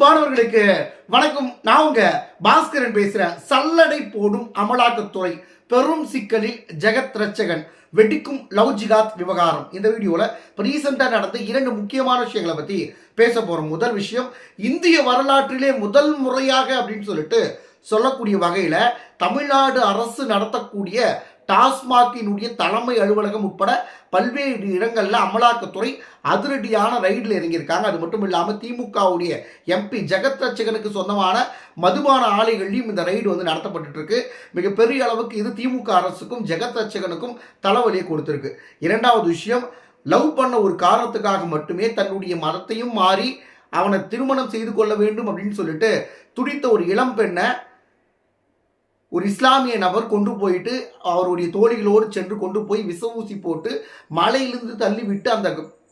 அன்பானவர்களுக்கு வணக்கம். நான் உங்க பாஸ்கரன் பேசுறேன் சல்லடை போடும் அமலாக்கத்துறை பெரும் சிக்கலில் ஜெகத் ரட்சகன் வெடிக்கும் லவ் ஜிகாத் விவகாரம். இந்த வீடியோவில் இப்போ ரீசெண்டாக நடந்த இரண்டு முக்கியமான விஷயங்களை பற்றி பேச போகிறோம் முதல் விஷயம் இந்திய வரலாற்றிலே முதல் முறையாக அப்படின்னு சொல்லிட்டு சொல்லக்கூடிய வகையில் தமிழ்நாடு அரசு நடத்தக்கூடிய டாஸ்மாகினுடைய தலைமை அலுவலகம் உட்பட பல்வேறு இடங்களில் அமலாக்கத்துறை அதிரடியான ரைடில் இறங்கியிருக்காங்க. அது மட்டும் இல்லாமல் திமுகவுடைய எம்பி ஜெகத் ரட்சகனுக்கு சொந்தமான மதுபான ஆலைகள்லையும் இந்த ரைடு வந்து நடத்தப்பட்டு இருக்கு மிகப்பெரிய அளவுக்கு இது திமுக அரசுக்கும் ஜெகத் ரட்சகனுக்கும் தலைவலியை கொடுத்துருக்கு. இரண்டாவது விஷயம் லவ் பண்ண ஒரு காரணத்துக்காக மட்டுமே தன்னுடைய மதத்தையும் மாறி அவனை திருமணம் செய்து கொள்ள வேண்டும் அப்படின்னு சொல்லிட்டு துடித்த ஒரு இளம் பெண்ணை ஒரு இஸ்லாமிய நபர் கொண்டு போயிட்டு அவருடைய தோழிகளோடு சென்று கொண்டு போய் விச ஊசி போட்டு மலையிலிருந்து தள்ளி விட்டு அந்த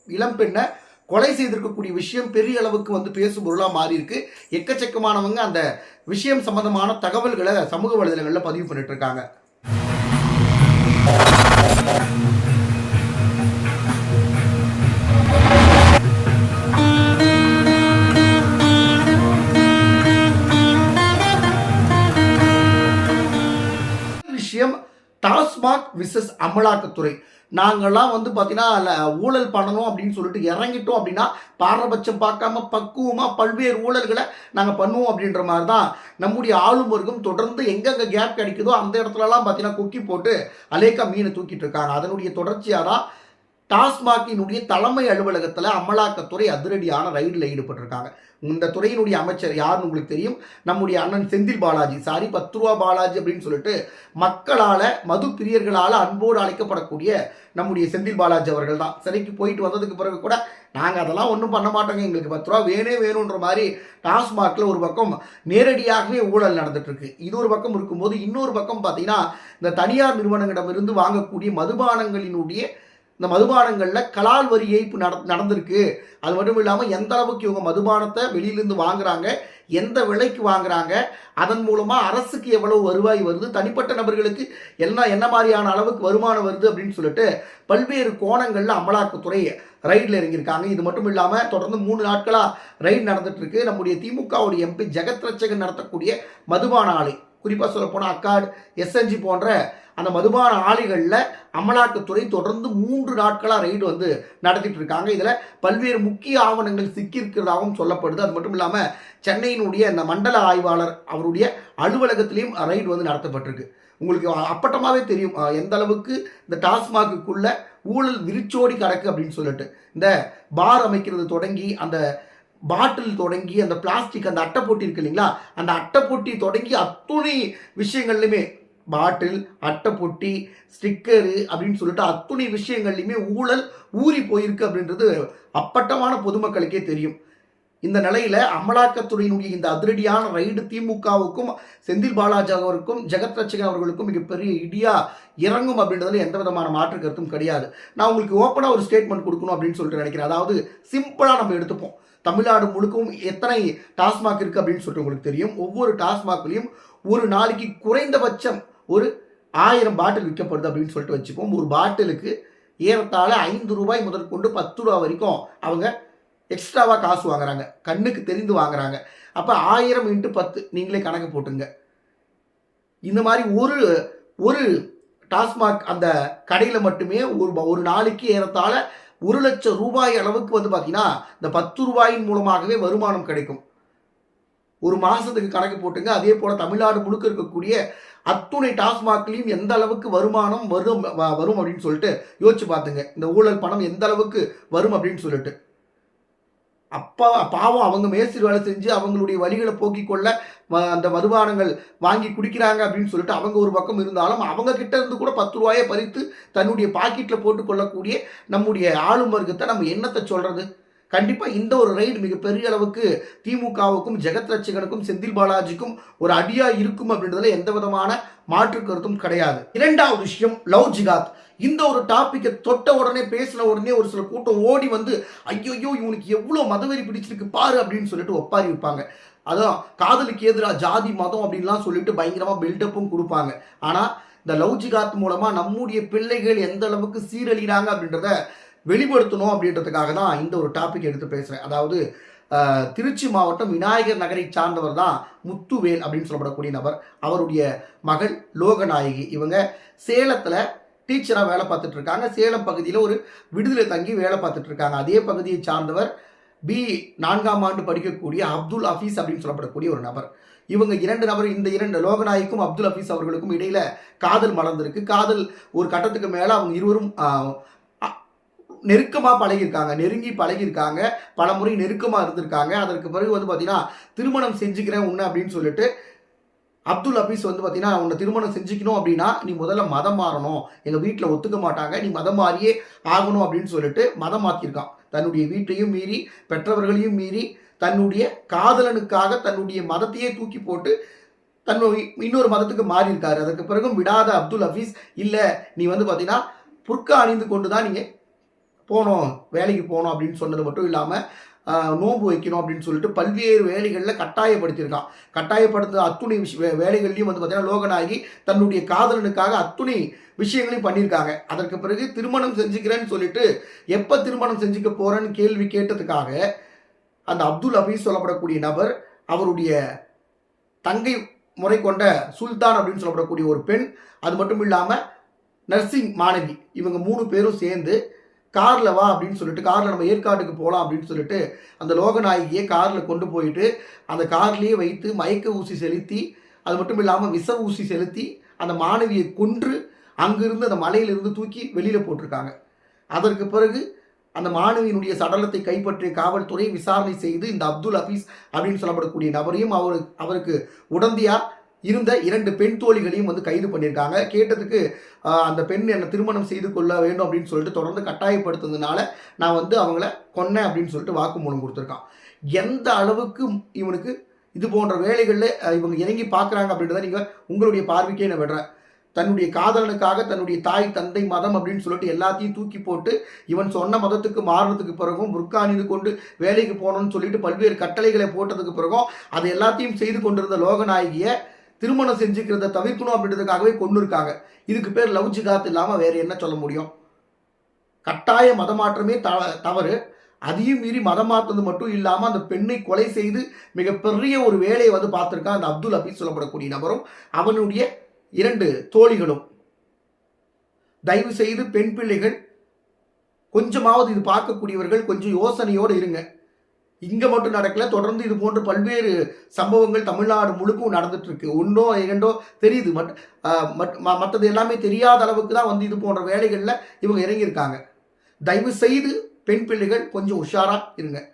இளம் பெண்ணை கொலை செய்திருக்கக்கூடிய விஷயம் பெரிய அளவுக்கு வந்து பேசும் பொருளாக மாறி இருக்கு எக்கச்சக்கமானவங்க அந்த விஷயம் சம்பந்தமான தகவல்களை சமூக வலைதளங்களில் பதிவு பண்ணிட்டு இருக்காங்க. விசஸ் அமலாக்கத்துறை. நாங்கள்லாம் வந்து பார்த்தீங்கன்னா ஊழல் பண்ணணும் அப்படின்னு சொல்லிட்டு இறங்கிட்டோம் அப்படின்னா பாரபட்சம் பார்க்காம பக்குவமாக பல்வேறு ஊழல்களை நாங்கள் பண்ணுவோம் அப்படின்ற மாதிரி தான் நம்முடைய ஆளும் வர்க்கம் தொடர்ந்து எங்கெங்கே கேப் கிடைக்குதோ அந்த இடத்துலலாம் பார்த்தீங்கன்னா குக்கி போட்டு அலேக்கா மீனை தூக்கிட்டு இருக்காங்க. அதனுடைய தொடர்ச்சியாக தான் டாஸ்மாகினுடைய தலைமை அலுவலகத்தில் அமலாக்கத்துறை அதிரடியான ரைடில் ஈடுபட்டிருக்காங்க. இந்த துறையினுடைய அமைச்சர் யாருன்னு உங்களுக்கு தெரியும்? நம்முடைய அண்ணன் செந்தில் பாலாஜி. சாரி பத்து ரூபா பாலாஜி அப்படின்னு சொல்லிட்டு மக்களால் மது பிரியர்களால் அன்போடு அழைக்கப்படக்கூடிய நம்முடைய செந்தில் பாலாஜி அவர்கள் தான். சிறைக்கு போயிட்டு வந்ததுக்கு பிறகு கூட நாங்கள் அதெல்லாம் ஒன்றும் பண்ண மாட்டோங்க. எங்களுக்கு பத்து ரூபா வேணே வேணுன்ற மாதிரி டாஸ்மாகில் ஒரு பக்கம் நேரடியாகவே ஊழல் நடந்துட்டுருக்கு. இது ஒரு பக்கம் இருக்கும்போது இன்னொரு பக்கம் பார்த்தீங்கன்னா இந்த தனியார் நிறுவனங்களிடமிருந்து வாங்கக்கூடிய மதுபானங்களினுடைய இந்த மதுபானங்களில் கலால் வரி ஏய்ப்பு நட நடந்திருக்கு. அது மட்டும் இல்லாமல் எந்த அளவுக்கு இவங்க மதுபானத்தை வெளியிலேருந்து வாங்குறாங்க எந்த விலைக்கு வாங்குறாங்க அதன் மூலமாக அரசுக்கு எவ்வளவு வருவாய் வருது தனிப்பட்ட நபர்களுக்கு என்ன என்ன மாதிரியான அளவுக்கு வருமானம் வருது அப்படின்னு சொல்லிட்டு பல்வேறு கோணங்களில் அமலாக்கத்துறை ரைடில் இறங்கியிருக்காங்க. இது மட்டும் இல்லாமல் தொடர்ந்து மூணு நாட்களாக ரைடு நடந்துட்டு இருக்கு. நம்முடைய திமுகவுடைய எம்பி ஜெகத் ரட்சகன் நடத்தக்கூடிய மதுபான ஆலை. குறிப்பாக சொல்லப்போனால் அக்காட் அக்காடு எஸ்என்ஜி போன்ற அந்த மதுபான ஆலைகளில் அமலாக்கத்துறை தொடர்ந்து மூன்று நாட்களாக ரைடு வந்து நடத்திட்டு இருக்காங்க. இதில் பல்வேறு முக்கிய ஆவணங்கள் சிக்கியிருக்கிறதாகவும் சொல்லப்படுது. அது மட்டும் இல்லாமல் சென்னையினுடைய அந்த மண்டல ஆய்வாளர் அவருடைய அலுவலகத்திலையும் ரைடு வந்து நடத்தப்பட்டிருக்கு. உங்களுக்கு அப்பட்டமாகவே தெரியும். எந்த அளவுக்கு இந்த டாஸ்மாகுக்குள்ள ஊழல் விரிச்சோடி கிடக்கு அப்படின்னு சொல்லிட்டு. இந்த பார் அமைக்கிறது தொடங்கி அந்த பாட்டில் தொடங்கி அந்த பிளாஸ்டிக் அந்த அட்டை போட்டி இருக்கு இல்லைங்களா? அந்த அட்டை போட்டி தொடங்கி அத்துணை விஷயங்கள்லையுமே பாட்டில் அட்டை போட்டி ஸ்டிக்கரு அப்படின்னு சொல்லிட்டு அத்துணை விஷயங்கள்லையுமே ஊழல் ஊறி போயிருக்கு அப்படின்றது அப்பட்டமான பொதுமக்களுக்கே தெரியும். இந்த நிலையில அமலாக்கத்துறையினுடைய இந்த அதிரடியான ரைடு திமுகவுக்கும் செந்தில் பாலாஜி அவருக்கும் ஜெகத் ரட்சகன் அவர்களுக்கும் மிகப்பெரிய இடியா இறங்கும் அப்படின்றதுல எந்த விதமான மாற்று கருத்தும் கிடையாது. நான் உங்களுக்கு ஓப்பனாக ஒரு ஸ்டேட்மெண்ட் கொடுக்கணும் அப்படின்னு சொல்லிட்டு நினைக்கிறேன். அதாவது சிம்பிளாக நம்ம எடுத்துப்போம். தமிழ்நாடு முழுக்கவும் எத்தனை டாஸ்மாக் இருக்குது அப்படின்னு சொல்லிட்டு உங்களுக்கு தெரியும். ஒவ்வொரு டாஸ்மாக்லையும் ஒரு நாளைக்கு குறைந்தபட்சம் ஒரு ஆயிரம் பாட்டில் விற்கப்படுது அப்படின்னு சொல்லிட்டு வச்சுப்போம் ஒரு பாட்டிலுக்கு ஏறத்தாழ ஐந்து ரூபாய் முதற்கொண்டு பத்து ரூபா வரைக்கும் அவங்க எக்ஸ்ட்ராவாக காசு வாங்குறாங்க. கண்ணுக்கு தெரிந்து வாங்குறாங்க. அப்போ ஆயிரம் இன்ட்டு பத்து நீங்களே கணக்கு போட்டுங்க. இந்த மாதிரி ஒரு ஒரு டாஸ்மாக் அந்த கடையில் மட்டுமே ஒரு ஒரு நாளைக்கு ஏறத்தாழ ஒரு லட்சம் ரூபாய் அளவுக்கு வந்து பார்த்தீங்கன்னா இந்த பத்து ரூபாயின் மூலமாகவே வருமானம் கிடைக்கும். ஒரு மாதத்துக்கு கணக்கு போட்டுங்க. அதே போல் தமிழ்நாடு முழுக்க இருக்கக்கூடிய அத்துணை டாஸ்மாக்லையும் எந்த அளவுக்கு வருமானம் வரும் வரும் அப்படின்னு சொல்லிட்டு யோசிச்சு பார்த்துங்க. இந்த ஊழல் பணம் எந்த அளவுக்கு வரும் அப்படின்னு சொல்லிட்டு. அப்பா பாவம் அவங்க மேஸ்திரி வேலை செஞ்சு அவங்களுடைய வழிகளை போக்கிக் கொள்ள அந்த மதுபானங்கள் வாங்கி குடிக்கிறாங்க அப்படின்னு சொல்லிட்டு அவங்க ஒரு பக்கம் இருந்தாலும் அவங்க கிட்ட இருந்து கூட பத்து ரூபாயை பறித்து தன்னுடைய பாக்கெட்டில் போட்டு கொள்ளக்கூடிய நம்முடைய ஆளும் வர்க்கத்தை நம்ம என்னத்தை சொல்றது? கண்டிப்பாக இந்த ஒரு ரைடு மிகப்பெரிய அளவுக்கு திமுகவுக்கும் ஜெகத் ரட்சகனுக்கும் செந்தில் பாலாஜிக்கும் ஒரு அடியாக இருக்கும் அப்படின்றதுல எந்த விதமான மாற்று கருத்தும் கிடையாது. இரண்டாவது விஷயம் லவ் ஜிகாத். இந்த ஒரு டாப்பிக்கை தொட்ட உடனே பேசின உடனே ஒரு சில கூட்டம் ஓடி வந்து ஐயோ இவனுக்கு எவ்வளோ மதவெறி பிடிச்சிருக்கு பாரு அப்படின்னு சொல்லிட்டு ஒப்பாரி வைப்பாங்க. அதான் காதலுக்கு எதிராக ஜாதி மதம் அப்படின்லாம் சொல்லிட்டு பயங்கரமாக பில்டப்பும் கொடுப்பாங்க. ஆனால் இந்த லவ் ஜிகாத் மூலமாக நம்முடைய பிள்ளைகள் எந்த அளவுக்கு சீரழிகிறாங்க அப்படின்றத வெளிப்படுத்தணும் அப்படின்றதுக்காக தான் இந்த ஒரு டாபிக் எடுத்து பேசுகிறேன் அதாவது திருச்சி மாவட்டம் விநாயகர் நகரை சார்ந்தவர் தான் முத்துவேல் அப்படின்னு சொல்லப்படக்கூடிய நபர். அவருடைய மகள் லோகநாயகி. இவங்க சேலத்தில் டீச்சராக வேலை பார்த்துட்டு இருக்காங்க. சேலம் பகுதியில் ஒரு விடுதலை தங்கி வேலை பார்த்துட்டு இருக்காங்க. அதே பகுதியை சார்ந்தவர் பி நான்காம் ஆண்டு படிக்கக்கூடிய அப்துல் ஹஃபீஸ் அப்படின்னு சொல்லப்படக்கூடிய ஒரு நபர். இவங்க இரண்டு நபர் இந்த இரண்டு லோகநாயக்கும் அப்துல் ஹஃபீஸ் அவர்களுக்கும் இடையில காதல் மலர்ந்திருக்கு. காதல் ஒரு கட்டத்துக்கு மேல அவங்க இருவரும் நெருக்கமாக பழகியிருக்காங்க. நெருங்கி பழகியிருக்காங்க. பல முறை நெருக்கமாக இருந்திருக்காங்க. அதற்கு பிறகு வந்து பார்த்தீங்கன்னா திருமணம் செஞ்சுக்கிறேன் உன்னை அப்படின்னு சொல்லிட்டு அப்துல் ஹபீஸ் வந்து பார்த்தீங்கன்னா உன்னை திருமணம் செஞ்சுக்கணும் அப்படின்னா நீ முதல்ல மதம் மாறணும். எங்கள் வீட்டில் ஒத்துக்க மாட்டாங்க. நீ மதம் மாறியே ஆகணும் அப்படின்னு சொல்லிட்டு மதம் மாற்றிருக்கான் தன்னுடைய வீட்டையும் மீறி பெற்றவர்களையும் மீறி தன்னுடைய காதலனுக்காக தன்னுடைய மதத்தையே தூக்கி போட்டு தன்னுடைய இன்னொரு மதத்துக்கு மாறி இருக்காரு அதற்கு பிறகும் விடாத அப்துல் ஹஃபீஸ் இல்லை நீ வந்து பார்த்தீங்கன்னா புர்கா அணிந்து கொண்டு தான் நீங்கள் போனோம் வேலைக்கு போனோம் அப்படின்னு சொன்னது மட்டும் இல்லாமல் நோன்பு வைக்கணும் அப்படின்னு சொல்லிட்டு பல்வேறு வேலைகளில் கட்டாயப்படுத்தியிருக்கான். கட்டாயப்படுத்த அத்துணை விஷ வே- வேலைகள்லையும் வந்து பார்த்தீங்கன்னா லோகனாகி தன்னுடைய காதலனுக்காக அத்துணை விஷயங்களையும் பண்ணியிருக்காங்க. அதற்கு பிறகு திருமணம் செஞ்சுக்கிறேன்னு சொல்லிட்டு எப்போ திருமணம் செஞ்சுக்க போகிறேன்னு கேள்வி கேட்டதுக்காக அந்த அப்துல் ஹபீஸ் சொல்லப்படக்கூடிய நபர் அவருடைய தங்கை முறை கொண்ட சுல்தான் அப்படின்னு சொல்லப்படக்கூடிய ஒரு பெண் அது மட்டும் இல்லாமல் நர்சிங் மாணவி இவங்க மூணு பேரும் சேர்ந்து காரில் வா அப்படின்னு சொல்லிட்டு காரில் நம்ம ஏற்காட்டுக்கு போகலாம் அப்படின்னு சொல்லிட்டு அந்த லோகநாயகியை காரில் கொண்டு போயிட்டு அந்த கார்லேயே வைத்து மயக்க ஊசி செலுத்தி அது மட்டும் இல்லாமல் விஷ ஊசி செலுத்தி அந்த மாணவியை கொன்று அங்கிருந்து அந்த மலையிலிருந்து தூக்கி வெளியில் போட்டிருக்காங்க. அதற்கு பிறகு அந்த மாணவியினுடைய சடலத்தை கைப்பற்றிய காவல்துறை விசாரணை செய்து இந்த அப்துல் ஹபீஸ் அப்படின்னு சொல்லப்படக்கூடிய நபரையும் அவருக்கு அவருக்கு உடந்தையாக இருந்த இரண்டு பெண் தோழிகளையும் வந்து கைது பண்ணியிருக்காங்க. கேட்டதுக்கு அந்த பெண் என்னை திருமணம் செய்து கொள்ள வேண்டும் அப்படின்னு சொல்லிட்டு தொடர்ந்து கட்டாயப்படுத்துனதுனால நான் வந்து அவங்கள கொன்னேன் அப்படின்னு சொல்லிட்டு வாக்குமூலம் கொடுத்துருக்கான். எந்த அளவுக்கு இவனுக்கு இது போன்ற வேலைகளில் இவங்க இறங்கி பார்க்குறாங்க அப்படின்றத நீங்கள் உங்களுடைய பார்வைக்கே நான் விடுறேன். தன்னுடைய காதலனுக்காக தன்னுடைய தாய் தந்தை மதம் அப்படின்னு சொல்லிட்டு எல்லாத்தையும் தூக்கி போட்டு இவன் சொன்ன மதத்துக்கு மாறுறதுக்கு பிறகும் புர்கா அணிந்து கொண்டு வேலைக்கு போகணும்னு சொல்லிட்டு பல்வேறு கட்டளைகளை போட்டதுக்கு பிறகும் அதை எல்லாத்தையும் செய்து கொண்டிருந்த லோகநாயகியை திருமணம் செஞ்சுக்கிறத தவிர்க்கணும் அப்படின்றதுக்காகவே கொண்டு இருக்காங்க. இதுக்கு பேர் லவ் ஜிகாத் இல்லாமல் வேறு என்ன சொல்ல முடியும்? கட்டாய மதமாற்றமே த தவறு. அதையும் மீறி மதம் மாற்றது மட்டும் இல்லாமல் அந்த பெண்ணை கொலை செய்து மிகப்பெரிய ஒரு வேலையை வந்து பார்த்துருக்கான் அந்த அப்துல் ஹபீஸ் சொல்லப்படக்கூடிய நபரும் அவனுடைய இரண்டு தோழிகளும். தயவு செய்து பெண் பிள்ளைகள் கொஞ்சமாவது இது பார்க்கக்கூடியவர்கள் கொஞ்சம் யோசனையோடு இருங்க. இங்கே மட்டும் நடக்கல. தொடர்ந்து இது போன்ற பல்வேறு சம்பவங்கள் தமிழ்நாடு முழுக்கும் நடந்துட்டு இருக்கு. ஒன்றோ இரண்டோ தெரியுது. மட் மட்- ம- மற்றது எல்லாமே தெரியாத அளவுக்கு தான் வந்து இது போன்ற வேலைகளில் இவங்க இறங்கியிருக்காங்க. தயவு செய்து பெண் பிள்ளைகள் கொஞ்சம் உஷாராக இருங்க.